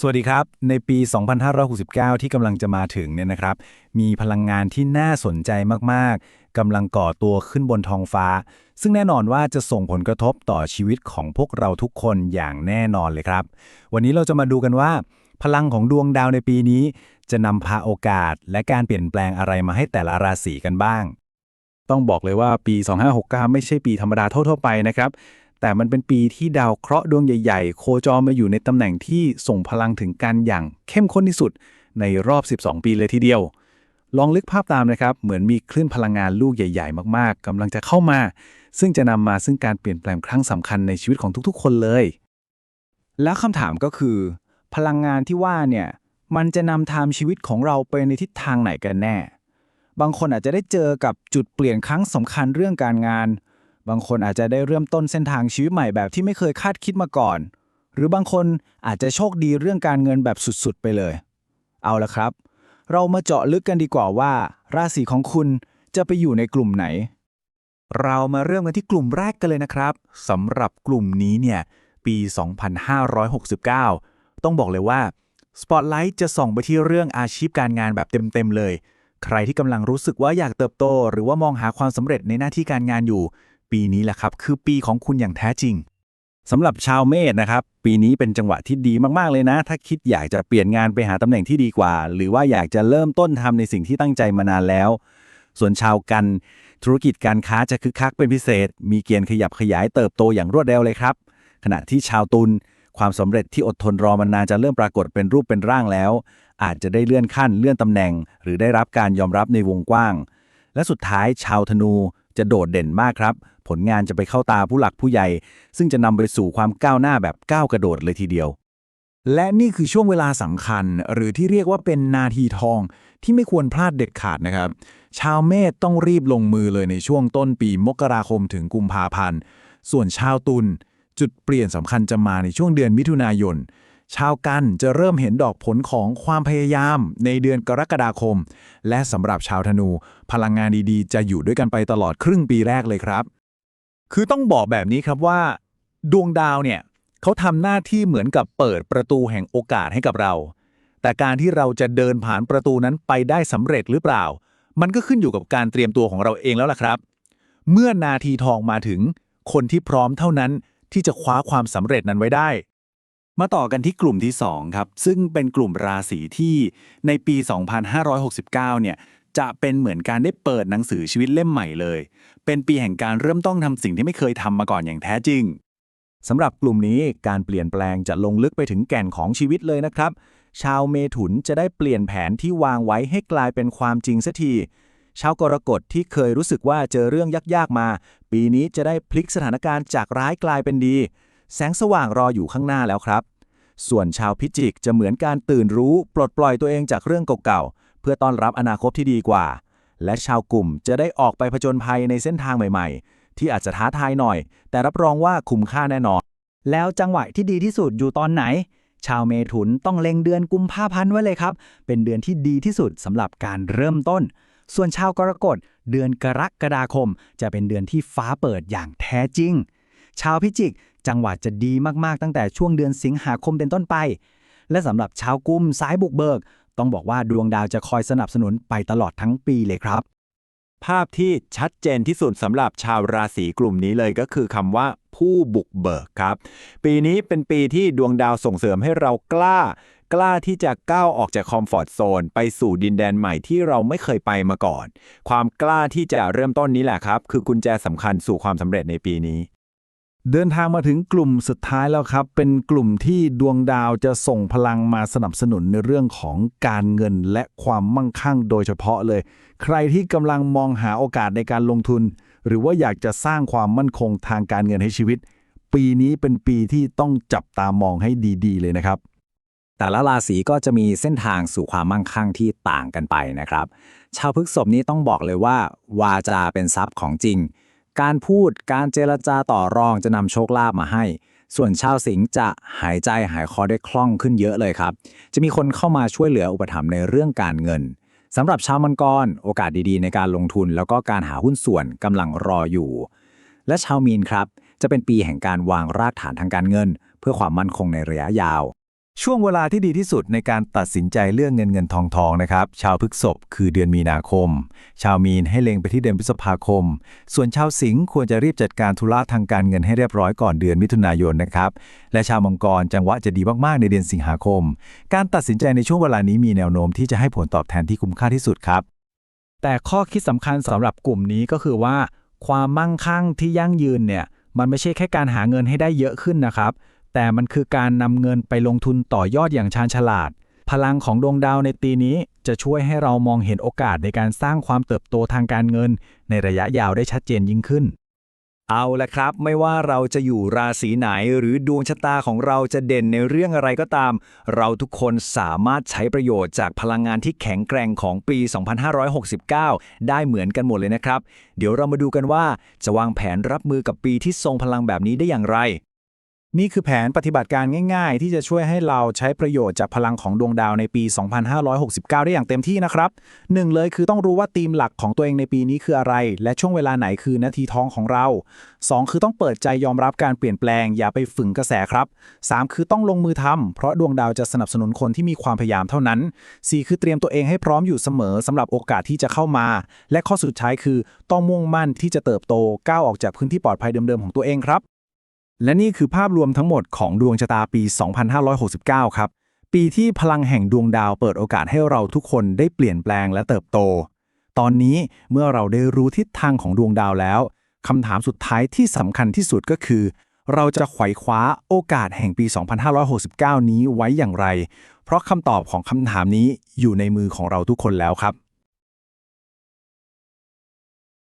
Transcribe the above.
สวัสดีครับ ในปี 2569 ที่กำลังจะมาถึงเนี่ยนะครับ มีพลังงานที่น่าสนใจมาก ๆ กำลังก่อตัวขึ้นบนท้องฟ้า ซึ่งแน่นอนว่าจะส่งผลกระทบต่อชีวิตของพวกเราทุกคนอย่างแน่นอนเลยครับ วันนี้เราจะมาดูกันว่า พลังของดวงดาวในปีนี้ จะนำพาโอกาสและการเปลี่ยนแปลงอะไรมาให้แต่ละราศีกันบ้าง ต้องบอกเลยว่าปี 2569 ไม่ใช่ปีธรรมดาทั่วๆไปนะครับ แต่มันเป็นปีที่ดาวเคราะห์ดวงใหญ่ๆ โคจรมาอยู่ในตำแหน่งที่ส่งพลังถึงกันอย่างเข้มข้นที่สุดในรอบ 12 ปีเลยทีเดียว ลองลึกภาพตามนะครับ เหมือนมีคลื่นพลังงานลูกใหญ่ ๆ มากๆกำลังจะเข้ามา ซึ่งจะนำมาซึ่งการเปลี่ยนแปลงครั้งสำคัญในชีวิตของทุกๆ คนเลย แล้วคำถามก็คือ พลังงานที่ว่าเนี่ยมันจะนำทางชีวิตของเราไปในทิศทางไหนกันแน่ บางคนอาจจะได้เจอกับจุดเปลี่ยนครั้งสำคัญเรื่องการงาน บางคนอาจจะได้เริ่มต้นเส้นทางชีวิตใหม่แบบที่ไม่เคยคาดคิดมาก่อน หรือบางคนอาจจะโชคดีเรื่องการเงินแบบสุดๆ ไปเลย เอาละครับ เรามาเจาะลึกกันดีกว่าว่า ราศีของคุณจะไปอยู่ในกลุ่มไหน เรามาเริ่มกันที่กลุ่มแรกกันเลยนะครับสำหรับกลุ่มนี้เนี่ยปี 2569 ต้องบอกเลยว่าสปอตไลท์จะส่องไปที่เรื่องอาชีพการงานแบบเต็มๆเลย ใครที่กำลังรู้สึกว่าอยากเติบโต หรือว่ามองหาความสำเร็จในหน้าที่การงานอยู่ ปีนี้แหละครับ คือปีของคุณอย่างแท้จริงสำหรับชาวเมษนะครับ ปีนี้เป็นจังหวะที่ดีมากๆเลยนะ ถ้าคิดอยากจะเปลี่ยนงานไปหาตำแหน่งที่ดีกว่า หรือว่าอยากจะเริ่มต้นทำในสิ่งที่ตั้งใจมานานแล้ว ส่วนชาวกัน ธุรกิจการค้าจะคึกคักเป็นพิเศษ มีเกณฑ์ขยับขยายเติบโตอย่างรวดเร็วเลยครับ ขณะที่ชาวตุลความสำเร็จที่อดทนรอมานานจะเริ่มปรากฏเป็นรูปเป็นร่างแล้ว อาจจะได้เลื่อนขั้นเลื่อนตำแหน่ง หรือได้รับการยอมรับในวงกว้าง และสุดท้ายชาวธนูจะโดดเด่นมากครับ ผลงานจะไปเข้าตาผู้หลักผู้ใหญ่ ซึ่งจะนำไปสู่ความก้าวหน้าแบบก้าวกระโดดเลยทีเดียว และนี่คือช่วงเวลาสำคัญ หรือที่เรียกว่าเป็นนาทีทองที่ไม่ควรพลาดเด็ดขาดนะครับ ชาวเมษต้องรีบลงมือเลยในช่วงต้นปีมกราคมถึงกุมภาพันธ์ ส่วนชาวตุลจุดเปลี่ยนสำคัญจะมาในช่วงเดือนมิถุนายน ชาวกันจะเริ่มเห็นดอกผลของความพยายามในเดือนกรกฎาคม และสำหรับชาวธนู พลังงานดีๆ จะอยู่ด้วยกันไปตลอดครึ่งปีแรกเลยครับ คือต้องบอกแบบนี้ครับว่า ดวงดาวเนี่ยเขาทำหน้าที่เหมือนกับเปิดประตูแห่งโอกาสให้กับเรา แต่การที่เราจะเดินผ่านประตูนั้นไปได้สำเร็จหรือเปล่า มันก็ขึ้นอยู่กับการเตรียมตัวของเราเองแล้วล่ะครับ เมื่อนาทีทองมาถึง คนที่พร้อมเท่านั้นที่จะคว้าความสำเร็จนั้นไว้ได้ มาต่อกันที่กลุ่มที่ 2 ครับ ซึ่งเป็นกลุ่มราศีที่ในปี 2569 เนี่ย จะเป็นเหมือนการได้เปิดหนังสือชีวิตเล่มใหม่เลย เป็นปีแห่งการเริ่มต้องทำสิ่งที่ไม่เคยทำมาก่อนอย่างแท้จริงสำหรับกลุ่มนี้การเปลี่ยนแปลงจะลงลึกไปถึงแก่นของชีวิตเลยนะครับ ชาวเมถุนจะได้เปลี่ยนแผนที่วางไว้ให้กลายเป็นความจริงสักทีชาวกรกฎที่เคยรู้สึกว่าเจอเรื่องยากๆมา ปีนี้จะได้พลิกสถานการณ์จากร้ายกลายเป็นดี แสงสว่างรออยู่ข้างหน้าแล้วครับ ส่วนชาวพิจิกจะเหมือนการตื่นรู้ ปลดปล่อยตัวเองจากเรื่องเก่าๆ พื่อต้อนรับอนาคตที่ดีกว่า และชาวกลุ่มจะได้ออกไปผจญภัยในเส้นทางใหม่ๆ ที่อาจจะท้าทายหน่อย แต่รับรองว่าคุ้มค่าแน่นอน แล้วจังหวะที่ดีที่สุดอยู่ตอนไหน ชาวเมถุนต้องเล็งเดือนกุมภาพันธ์ไว้เลยครับ เป็นเดือนที่ดีที่สุดสำหรับการเริ่มต้น ส่วนชาวกรกฎเดือนกรกฎาคม จะเป็นเดือนที่ฟ้าเปิดอย่างแท้จริง ชาวพิจิกจังหวะจะดีมากๆตั้งแต่ช่วงเดือนสิงหาคมเป็นต้นไป และสำหรับชาวกุมสายบุกเบิก ต้องบอกว่าดวงดาวจะคอยสนับสนุนไปตลอดทั้งปีเลยครับ ภาพที่ชัดเจนที่สุดสำหรับชาวราศีกลุ่มนี้เลยก็คือคำว่าผู้บุกเบิกครับ ปีนี้เป็นปีที่ดวงดาวส่งเสริมให้เรากล้ากล้าที่จะก้าวออกจากคอมฟอร์ทโซนไปสู่ดินแดนใหม่ที่เราไม่เคยไปมาก่อน ความกล้าที่จะเริ่มต้นนี้แหละครับ คือกุญแจสำคัญสู่ความสำเร็จในปีนี้ เดินทางมาถึงกลุ่มสุดท้ายแล้วครับ เป็นกลุ่มที่ดวงดาวจะส่งพลังมาสนับสนุนในเรื่องของการเงินและความมั่งคั่งโดยเฉพาะเลย ใครที่กำลังมองหาโอกาสในการลงทุน หรือว่าอยากจะสร้างความมั่นคงทางการเงินให้ชีวิต ปีนี้เป็นปีที่ต้องจับตามองให้ดีๆ เลยนะครับ แต่ละราศีก็จะมีเส้นทางสู่ความมั่งคั่งที่ต่างกันไปนะครับ ชาวพฤกษภนี้ต้องบอกเลยว่า วาจาเป็นทรัพย์ของจริง การพูดการเจรจาต่อรองจะนำโชคลาภมาให้ ส่วนชาวสิงห์จะหายใจหายคอได้คล่องขึ้นเยอะเลยครับ จะมีคนเข้ามาช่วยเหลืออุปถัมภ์ในเรื่องการเงินสำหรับชาวมังกรโอกาสดีๆ ในการลงทุนแล้วก็การหาหุ้นส่วนกำลังรออยู่ และชาวมีนครับ จะเป็นปีแห่งการวางรากฐานทางการเงิน เพื่อความมั่นคงในระยะยาว ช่วงเวลาที่ดีที่สุดในการตัดสินใจเรื่องเงินเงินทองทองนะครับ ชาวพฤกษภคือเดือนมีนาคม ชาวมีนให้เล็งไปที่เดือนพฤษภาคม ส่วนชาวสิงห์ควรจะรีบจัดการธุระทางการเงินให้เรียบร้อยก่อนเดือนมิถุนายนนะครับ และชาวมังกรจังหวะจะดีมากๆในเดือนสิงหาคม การตัดสินใจในช่วงเวลานี้มีแนวโน้มที่จะให้ผลตอบแทนที่คุ้มค่าที่สุดครับ แต่ข้อคิดสำคัญสำหรับกลุ่มนี้ก็คือว่า ความมั่งคั่งที่ยั่งยืนเนี่ยมันไม่ใช่แค่การหาเงินให้ได้เยอะขึ้นนะครับ แต่มันคือการนำเงินไปลงทุนต่อยอดอย่างชาญฉลาด พลังของดวงดาวในปีนี้จะช่วยให้เรามองเห็นโอกาสในการสร้างความเติบโตทางการเงิน ในระยะยาวได้ชัดเจนยิ่งขึ้น เอาละครับ ไม่ว่าเราจะอยู่ราศีไหนหรือดวงชะตาของเราจะเด่นในเรื่องอะไรก็ตาม เราทุกคนสามารถใช้ประโยชน์จากพลังงานที่แข็งแกร่งของปี 2569 ได้เหมือนกันหมดเลยนะครับ เดี๋ยวเรามาดูกันว่าจะวางแผนรับมือกับปีที่ทรงพลังแบบนี้ได้อย่างไร นี่คือแผนปฏิบัติการง่าย ๆ ที่จะช่วยให้เราใช้ประโยชน์จากพลังของดวงดาวในปี 2569 ได้อย่างเต็มที่นะครับหนึ่งเลยคือต้องรู้ว่าธีมหลักของตัวเองในปีนี้คืออะไร และช่วงเวลาไหนคือนาทีทองของเรา 2 คือต้องเปิดใจยอมรับการเปลี่ยนแปลง อย่าไปฝืนกระแสครับ 3 คือต้องลงมือทำเพราะดวงดาวจะสนับสนุนคนที่มีความพยายามเท่านั้น 4 คือเตรียมตัวเองให้พร้อมอยู่เสมอสำหรับโอกาสที่จะเข้ามา และข้อสุดท้ายคือต้องมุ่งมั่นที่จะเติบโตก้าวออกจากพื้นที่ปลอดภัยเดิมๆของตัวเองครับ และนี่คือภาพรวมทั้งหมดของดวงชะตาปี 2569 ครับ ปีที่พลังแห่งดวงดาวเปิดโอกาสให้เราทุกคนได้เปลี่ยนแปลงและเติบโต ตอนนี้เมื่อเราได้รู้ทิศทางของดวงดาวแล้วคำถามสุดท้ายที่สำคัญที่สุดก็คือ เราจะไขว่คว้าโอกาสแห่งปี 2569 นี้ไว้อย่างไร เพราะคำตอบของคำถามนี้อยู่ในมือของเราทุกคนแล้วครับ